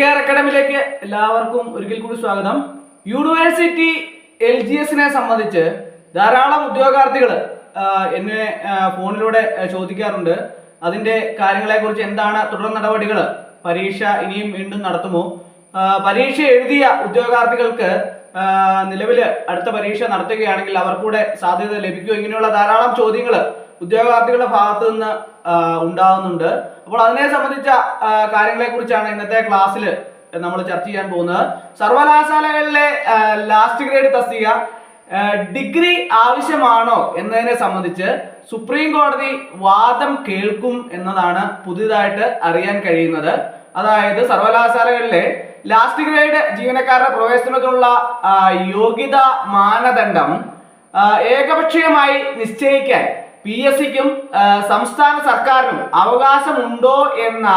K R അക്കാഡമിയിലേക്ക് എല്ലാവർക്കും ഒരിക്കൽ കൂടി സ്വാഗതം. യൂണിവേഴ്സിറ്റി എൽ ജി എസിനെ സംബന്ധിച്ച് ധാരാളം ഉദ്യോഗാർത്ഥികൾ എന്നെ ഫോണിലൂടെ ചോദിക്കാറുണ്ട്. അതിന്റെ കാര്യങ്ങളെക്കുറിച്ച് എന്താണ് തുടർ നടപടികൾ പരീക്ഷ ഇനിയും വീണ്ടും നടത്തുമോ? പരീക്ഷ എഴുതിയ ഉദ്യോഗാർത്ഥികൾക്ക് നിലവിൽ അടുത്ത പരീക്ഷ നടത്തുകയാണെങ്കിൽ അവർക്കൂടെ സാധ്യത ലഭിക്കുമോ? ഇങ്ങനെയുള്ള ധാരാളം ചോദ്യങ്ങൾ ഉദ്യോഗാർത്ഥികളുടെ ഭാഗത്തു നിന്ന് ഉണ്ടാകുന്നുണ്ട് അപ്പോൾ അതിനെ സംബന്ധിച്ച കാര്യങ്ങളെ കാര്യങ്ങളെക്കുറിച്ചാണ് ഇന്നത്തെ ക്ലാസ്സിൽ നമ്മൾ ചർച്ച ചെയ്യാൻ പോകുന്നത്. സർവകലാശാലകളിലെ ലാസ്റ്റ് ഗ്രേഡ് തസ്തിക ഡിഗ്രി ആവശ്യമാണോ എന്നതിനെ സംബന്ധിച്ച് സുപ്രീം കോടതി വാദം കേൾക്കും എന്നതാണ് പുതിയതായിട്ട് അറിയാൻ കഴിയുന്നത്. അതായത് സർവകലാശാലകളിലെ ലാസ്റ്റ് ഗ്രേഡ് ജീവനക്കാരുടെ പ്രവേശനത്തിനുള്ള യോഗ്യതാ മാനദണ്ഡം ഏകപക്ഷീയമായി നിശ്ചയിക്കാൻ പി എസ് സിക്കും സംസ്ഥാന സർക്കാരിനും അവകാശമുണ്ടോ എന്ന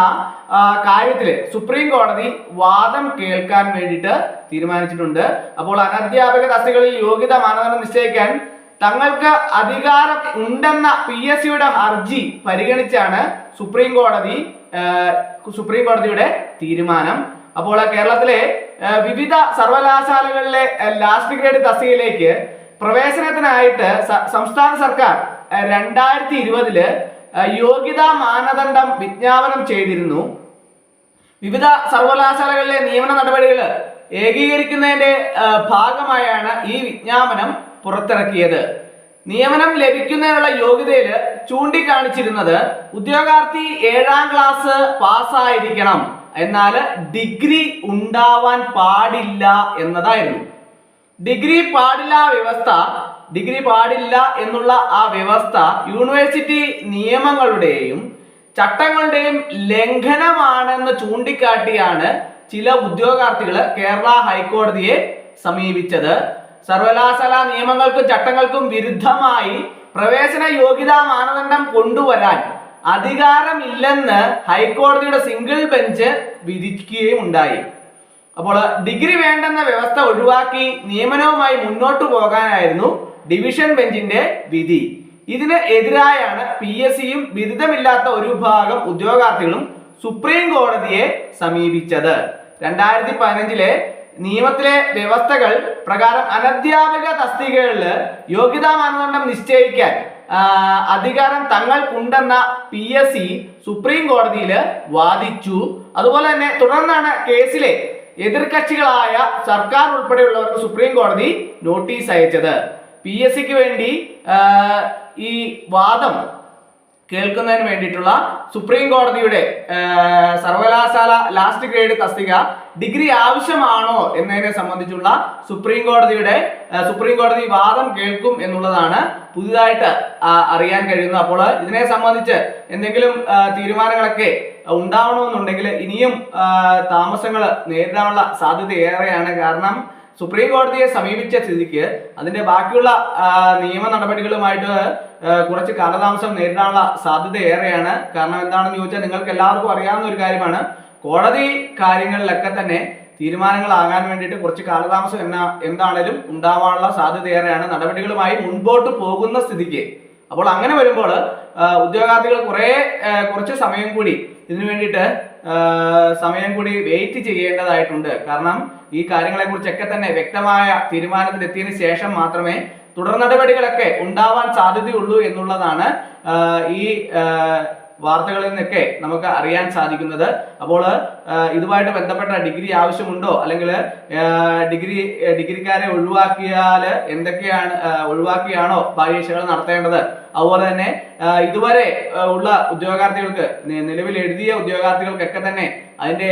കാര്യത്തിൽ സുപ്രീം കോടതി വാദം കേൾക്കാൻ വേണ്ടിയിട്ട് തീരുമാനിച്ചിട്ടുണ്ട്. അപ്പോൾ അനധ്യാപക തസ്തികളിൽ യോഗ്യത മാനദണ്ഡം നിശ്ചയിക്കാൻ തങ്ങൾക്ക് അധികാരം ഉണ്ടെന്ന പി എസ് സിയുടെ ഹർജി പരിഗണിച്ചാണ് സുപ്രീം കോടതി സുപ്രീം കോടതിയുടെ തീരുമാനം. അപ്പോൾ കേരളത്തിലെ വിവിധ സർവകലാശാലകളിലെ ലാസ്റ്റ് ഗ്രേഡ് തസ്തികയിലേക്ക് പ്രവേശനത്തിനായിട്ട് സംസ്ഥാന സർക്കാർ രണ്ടായിരത്തി ഇരുപതിൽ യോഗ്യതാ മാനദണ്ഡം വിജ്ഞാപനം ചെയ്തിരുന്നു. വിവിധ സർവകലാശാലകളിലെ നിയമന നടപടികൾ ഏകീകരിക്കുന്നതിന്റെ ഭാഗമായാണ് ഈ വിജ്ഞാപനം പുറത്തിറക്കിയത്. നിയമനം ലഭിക്കുന്നതിനുള്ള യോഗ്യതയിൽ ചൂണ്ടിക്കാണിച്ചിരുന്നത് ഉദ്യോഗാർത്ഥി ഏഴാം ക്ലാസ് പാസ്സായിരിക്കണം എന്നാൽ ഡിഗ്രി ഉണ്ടാവാൻ പാടില്ല എന്നതായിരുന്നു. ഡിഗ്രി പാടില്ല വ്യവസ്ഥ ഡിഗ്രി പാടില്ല എന്നുള്ള ആ വ്യവസ്ഥ യൂണിവേഴ്സിറ്റി നിയമങ്ങളുടെയും ചട്ടങ്ങളുടെയും ലംഘനമാണെന്ന് ചൂണ്ടിക്കാട്ടിയാണ് ചില ഉദ്യോഗാർത്ഥികൾ കേരള ഹൈക്കോടതിയെ സമീപിച്ചത്. സർവകലാശാല നിയമങ്ങൾക്കും ചട്ടങ്ങൾക്കും വിരുദ്ധമായി പ്രവേശന യോഗ്യതാ മാനദണ്ഡം കൊണ്ടുവരാൻ അധികാരമില്ലെന്ന് ഹൈക്കോടതിയുടെ സിംഗിൾ ബെഞ്ച് വിധിക്കുകയും ഉണ്ടായി അപ്പോൾ ഡിഗ്രി വേണ്ടെന്ന വ്യവസ്ഥ ഒഴിവാക്കി നിയമനവുമായി മുന്നോട്ടു പോകാനായിരുന്നു ഡിവിഷൻ ബെഞ്ചിന്റെ വിധി. ഇതിന് എതിരായാണ് പി എസ് സിയും ബിരുദമില്ലാത്ത ഒരു ഭാഗം ഉദ്യോഗാർത്ഥികളും സുപ്രീം കോടതിയെ സമീപിച്ചത്. രണ്ടായിരത്തി പതിനഞ്ചിലെ നിയമത്തിലെ വ്യവസ്ഥകൾ പ്രകാരം അനധ്യാപക തസ്തികകളിൽ യോഗ്യതാ മാനദണ്ഡം നിശ്ചയിക്കാൻ അധികാരം തങ്ങൾക്കുണ്ടെന്ന പി എസ് സി സുപ്രീം കോടതിയിൽ വാദിച്ചു. അതുപോലെ തന്നെ തുടർന്നാണ് കേസിലെ എതിർകക്ഷികളായ സർക്കാർ ഉൾപ്പെടെയുള്ളവർക്ക് സുപ്രീം കോടതി നോട്ടീസ് അയച്ചത്. പി എസ് സിക്ക് വേണ്ടി ഈ വാദം കേൾക്കുന്നതിന് വേണ്ടിയിട്ടുള്ള സുപ്രീം കോടതിയുടെ സർവകലാശാല ലാസ്റ്റ് ഗ്രേഡ് തസ്തിക ഡിഗ്രി ആവശ്യമാണോ എന്നതിനെ സംബന്ധിച്ചുള്ള സുപ്രീം കോടതിയുടെ സുപ്രീം കോടതി വാദം കേൾക്കും എന്നുള്ളതാണ് പുതുതായിട്ട് അറിയാൻ കഴിയുന്നത്. അപ്പോൾ ഇതിനെ സംബന്ധിച്ച് എന്തെങ്കിലും തീരുമാനങ്ങളൊക്കെ ഉണ്ടാവണമെന്നുണ്ടെങ്കിൽ ഇനിയും താമസങ്ങൾ നേരിടാനുള്ള സാധ്യത ഏറെയാണ്. കാരണം സുപ്രീം കോടതിയെ സമീപിച്ച സ്ഥിതിക്ക് അതിന്റെ ബാക്കിയുള്ള നിയമ നടപടികളുമായിട്ട് കുറച്ച് കാലതാമസം നേരിടാനുള്ള സാധ്യത ഏറെയാണ്. കാരണം എന്താണെന്ന് ചോദിച്ചാൽ നിങ്ങൾക്ക് എല്ലാവർക്കും അറിയാവുന്ന ഒരു കാര്യമാണ്. കോടതി കാര്യങ്ങളിലൊക്കെ തന്നെ തീരുമാനങ്ങളാകാൻ വേണ്ടിയിട്ട് കുറച്ച് കാലതാമസം എന്ന എന്താണേലും ഉണ്ടാവാനുള്ള സാധ്യത ഏറെയാണ്. നടപടികളുമായി മുൻപോട്ട് പോകുന്ന സ്ഥിതിക്ക്. അപ്പോൾ അങ്ങനെ വരുമ്പോൾ ഉദ്യോഗാർത്ഥികൾ കുറേ കുറച്ച് സമയം കൂടി ഇതിനു വേണ്ടിയിട്ട് സമയം കൂടി വെയിറ്റ് ചെയ്യേണ്ടതായിട്ടുണ്ട്. കാരണം ഈ കാര്യങ്ങളെ കുറിച്ചൊക്കെ തന്നെ വ്യക്തമായ തീരുമാനത്തിലെത്തിയതിനു ശേഷം മാത്രമേ തുടർ നടപടികളൊക്കെ ഉണ്ടാവാൻ സാധ്യതയുള്ളൂ എന്നുള്ളതാണ് ഈ വാർത്തകളിൽ നിന്നൊക്കെ നമുക്ക് അറിയാൻ സാധിക്കുന്നത്. അപ്പോൾ ഇതുമായിട്ട് ബന്ധപ്പെട്ട ഡിഗ്രി ആവശ്യമുണ്ടോ? അല്ലെങ്കിൽ ഡിഗ്രി ഡിഗ്രിക്കാരെ ഒഴിവാക്കിയാൽ എന്തൊക്കെയാണ് ഒഴിവാക്കിയാണോ പരീക്ഷകൾ നടത്തേണ്ടത്? അതുപോലെ തന്നെ ഇതുവരെ ഉള്ള ഉദ്യോഗാർത്ഥികൾക്ക് നിലവിൽ എഴുതിയ ഉദ്യോഗാർത്ഥികൾക്കൊക്കെ തന്നെ അതിന്റെ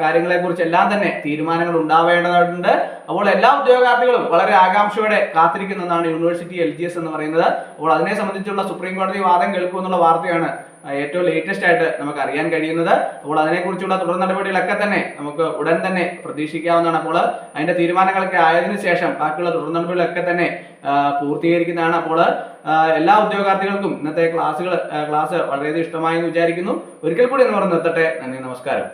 കാര്യങ്ങളെ കുറിച്ച് എല്ലാം തന്നെ തീരുമാനങ്ങൾ ഉണ്ടാവേണ്ടതായിട്ടുണ്ട്. അപ്പോൾ എല്ലാ ഉദ്യോഗാർത്ഥികളും വളരെ ആകാംക്ഷയോടെ കാത്തിരിക്കുന്നതാണ് യൂണിവേഴ്സിറ്റി എൽ എന്ന് പറയുന്നത്. അപ്പോൾ അതിനെ സംബന്ധിച്ചുള്ള സുപ്രീം കോടതി വാദം കേൾക്കുമെന്നുള്ള വാർത്തയാണ് ഏറ്റവും ലേറ്റസ്റ്റ് ആയിട്ട് നമുക്ക് അറിയാൻ കഴിയുന്നത് അപ്പോൾ അതിനെക്കുറിച്ചുള്ള തുടർ നടപടികളൊക്കെ തന്നെ നമുക്ക് ഉടൻ തന്നെ പ്രതീക്ഷിക്കാവുന്നതാണ്. അപ്പോൾ അതിന്റെ തീരുമാനങ്ങളൊക്കെ ആയതിനു ശേഷം ബാക്കിയുള്ള തുടർ നടപടികളൊക്കെ തന്നെ പൂർത്തീകരിക്കുന്നതാണ്. അപ്പോൾ എല്ലാ ഉദ്യോഗാർത്ഥികൾക്കും ഇന്നത്തെ ക്ലാസ്സുകൾ ക്ലാസ് വളരെയധികം ഇഷ്ടമായി എന്ന് വിചാരിക്കുന്നു. ഒരിക്കൽ കൂടി എന്ന് പറഞ്ഞ് നിർത്തട്ടെ. നന്ദി നമസ്കാരം.